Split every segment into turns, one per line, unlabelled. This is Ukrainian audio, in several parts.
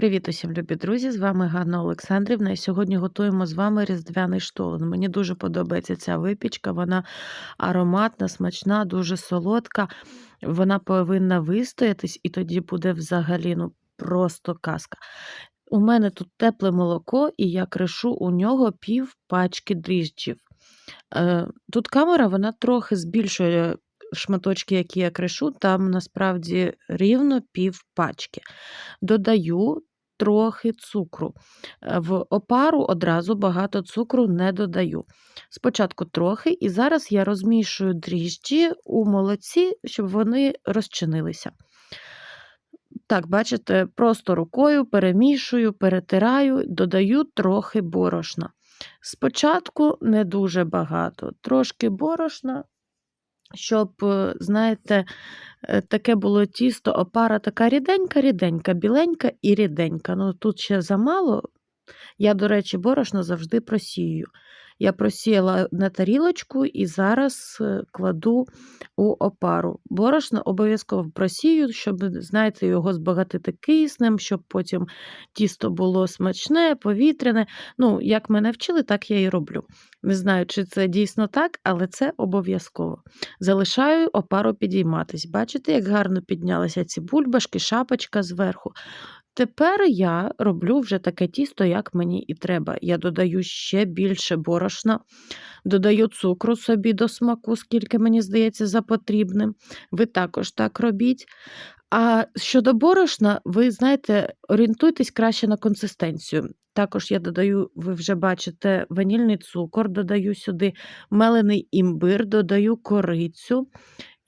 Привіт усім, любі друзі! З вами Ганна Олександрівна. І сьогодні готуємо з вами різдвяний штолен. Мені дуже подобається ця випічка, вона ароматна, смачна, дуже солодка. Вона повинна вистоятись, і тоді буде взагалі ну, просто казка. У мене тут тепле молоко, і я кришу у нього пів пачки дріжджів. Е, Тут камера вона трохи збільшує шматочки, які я кришу, там насправді рівно пів пачки. Додаю трохи цукру. Е, В опару одразу багато цукру не додаю. Спочатку трохи, і зараз я розмішую дріжджі у молоці, щоб вони розчинилися. Так, бачите, просто рукою перемішую, перетираю, додаю трохи борошна. Спочатку не дуже багато, трошки борошна, щоб, е, знаєте, е, таке було тісто, опара така ріденька, ріденька, біленька і ріденька. Ну, тут ще замало. Я, до речі, борошно завжди просію. Я просіяла на тарілочку і зараз е, кладу у опару. Борошно обов'язково просію, щоб, знаєте, його збагатити киснем, щоб потім тісто було смачне, повітряне. Ну, як мене вчили, так я і роблю. Не знаю, чи це дійсно так, але це обов'язково. Залишаю опару підійматись. Бачите, як гарно піднялися ці бульбашки, шапочка зверху. Тепер я роблю вже таке тісто, як мені і треба. Я додаю ще більше борошна, додаю цукру собі до смаку, скільки мені здається за потрібним. Ви також так робіть. А щодо борошна, ви знаєте, орієнтуйтесь краще на консистенцію. Також я додаю, ви вже бачите, ванільний цукор, додаю сюди мелений імбир, додаю корицю.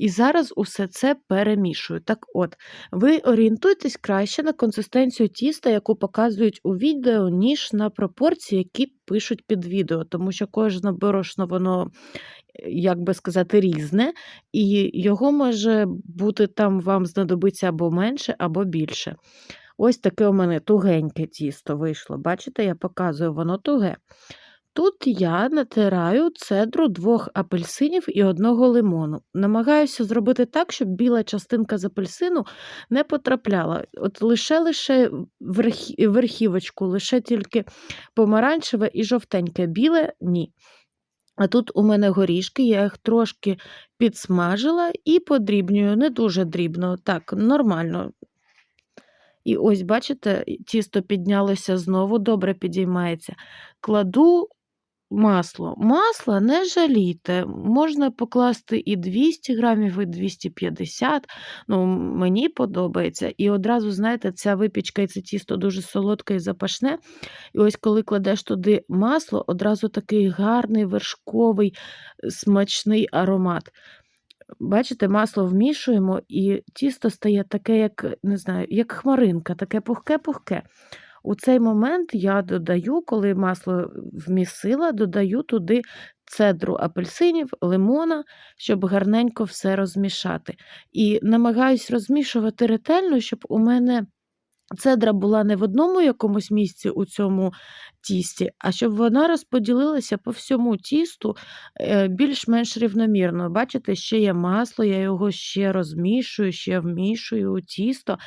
І зараз усе це перемішую. Так от, ви орієнтуйтесь краще на консистенцію тіста, яку показують у відео, ніж на пропорції, які пишуть під відео, тому що кожне борошно, воно, як би сказати, різне, і його може бути там вам знадобиться або менше, або більше. Ось таке у мене тугеньке тісто вийшло. Бачите, я показую, воно туге. Тут я натираю цедру двох апельсинів і одного лимону. Намагаюся зробити так, щоб біла частинка з апельсину не потрапляла. От лише лише верхівочку, лише тільки помаранчеве і жовтеньке, біле ні. А тут у мене горішки, я їх трошки підсмажила і подрібнюю, не дуже дрібно, так, нормально. І ось, бачите, тісто піднялося знову, добре підіймається. Кладу масло. Масло не жалійте, можна покласти і 200 грамів, і 250 ну, Мені подобається. І одразу, знаєте, ця випічка і це тісто дуже солодке і запашне. І ось коли кладеш туди масло, одразу такий гарний вершковий, смачний аромат. Бачите, масло вмішуємо, і тісто стає таке, як не знаю, як хмаринка, таке пухке-пухке. У цей момент я додаю, коли масло вмісила, додаю туди цедру апельсинів, лимона, щоб гарненько все розмішати. І намагаюсь розмішувати ретельно, щоб у мене цедра була не в одному якомусь місці у цьому тісті, а щоб вона розподілилася по всьому тісту е, більш-менш рівномірно. Бачите, ще є масло, я його ще розмішую, ще вмішую у тісто.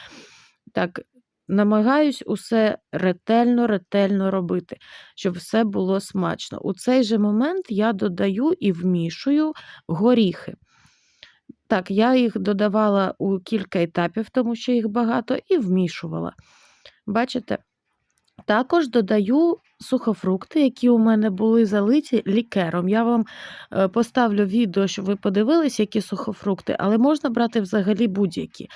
Так, Намагаюсь усе ретельно, ретельно робити, щоб все було смачно. У цей же момент я додаю і вмішую горіхи. Так, я їх додавала у кілька етапів, тому що їх багато, і вмішувала. Бачите? Також додаю сухофрукти, які у мене були залиті лікером. Я вам е, поставлю відео, щоб ви подивилися, які сухофрукти, але можна брати взагалі будь-які.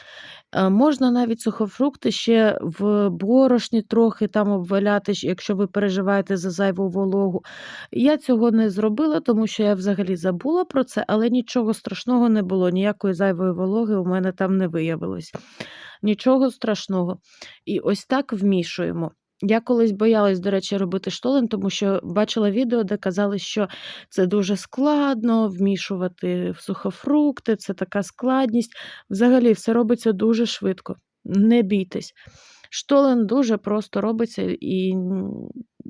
Е, можна навіть сухофрукти ще в борошні трохи там обваляти, якщо ви переживаєте за зайву вологу. Я цього не зробила, тому що я взагалі забула про це, але нічого страшного не було, ніякої зайвої вологи у мене там не виявилось. Нічого страшного. І ось так вмішуємо. Я колись боялась, до речі, робити штолен, тому що бачила відео, де казали, що це дуже складно вмішувати в сухофрукти, це така складність. Взагалі, все робиться дуже швидко. Не бійтесь. Штолен дуже просто робиться і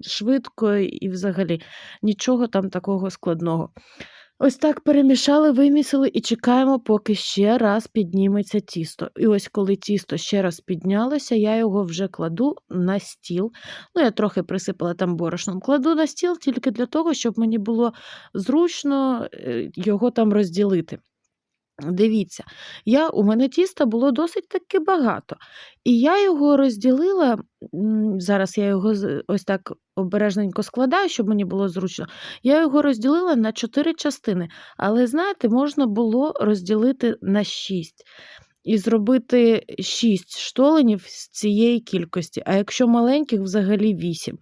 швидко, і взагалі нічого там такого складного. Ось так перемішали, вимісили і чекаємо, поки ще раз підніметься тісто. І ось коли тісто ще раз піднялося, я його вже кладу на стіл. Ну, я трохи присипала там борошном. Кладу на стіл тільки для того, щоб мені було зручно е, його там розділити. Дивіться, я, у мене тіста було досить таки багато. І я його розділила, зараз я його ось так обережненько складаю, щоб мені було зручно. Я його розділила на 4 частини. Але, знаєте, можна було розділити на 6 і зробити 6 штоленів з цієї кількості. А якщо маленьких, взагалі 8.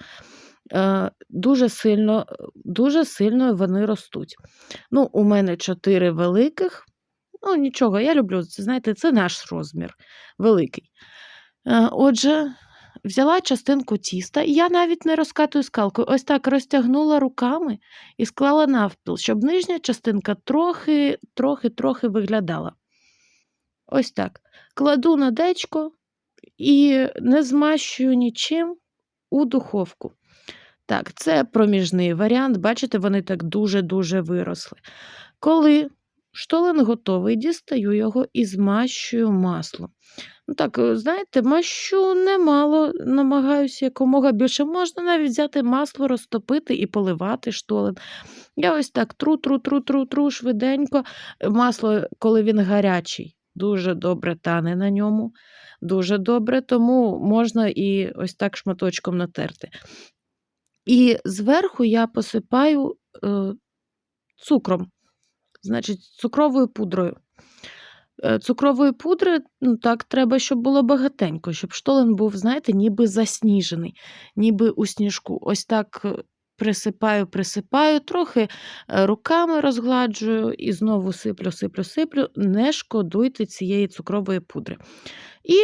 Е, Дуже сильно, дуже сильно вони ростуть. Ну, у мене 4 великих. Ну, нічого, я люблю, це, знаєте, це наш розмір великий. Е, Отже, взяла частинку тіста, і я навіть не розкатую скалкою. Ось так розтягнула руками і склала навпіл, щоб нижня частинка трохи, трохи, трохи виглядала. Ось так. Кладу на дечко і не змащую нічим у духовку. Так, це проміжний варіант. Бачите, вони так дуже-дуже виросли. Коли штолен готовий, дістаю його і змащую маслом. Ну так, е, знаєте, мащу немало, намагаюся якомога більше. Можна навіть взяти масло, розтопити і поливати штолен. Я ось так тру, тру, тру, тру, тру швиденько. Масло, коли він гарячий, дуже добре тане на ньому. Дуже добре, тому можна і ось так шматочком натерти. І зверху я посипаю е, цукром, значить, цукровою пудрою. Е, Цукрової пудри, ну так, треба, щоб було багатенько, щоб штолен був, знаєте, ніби засніжений, ніби у сніжку. Ось так е, присипаю, присипаю, трохи е, руками розгладжую і знову сиплю, сиплю, сиплю. Не шкодуйте цієї цукрової пудри. І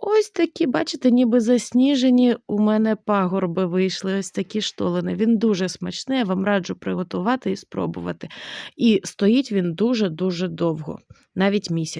ось такі, бачите, ніби засніжені у мене пагорби вийшли, ось такі штолини. Він дуже смачний, я вам раджу приготувати і спробувати. І стоїть він дуже-дуже довго, навіть місяць.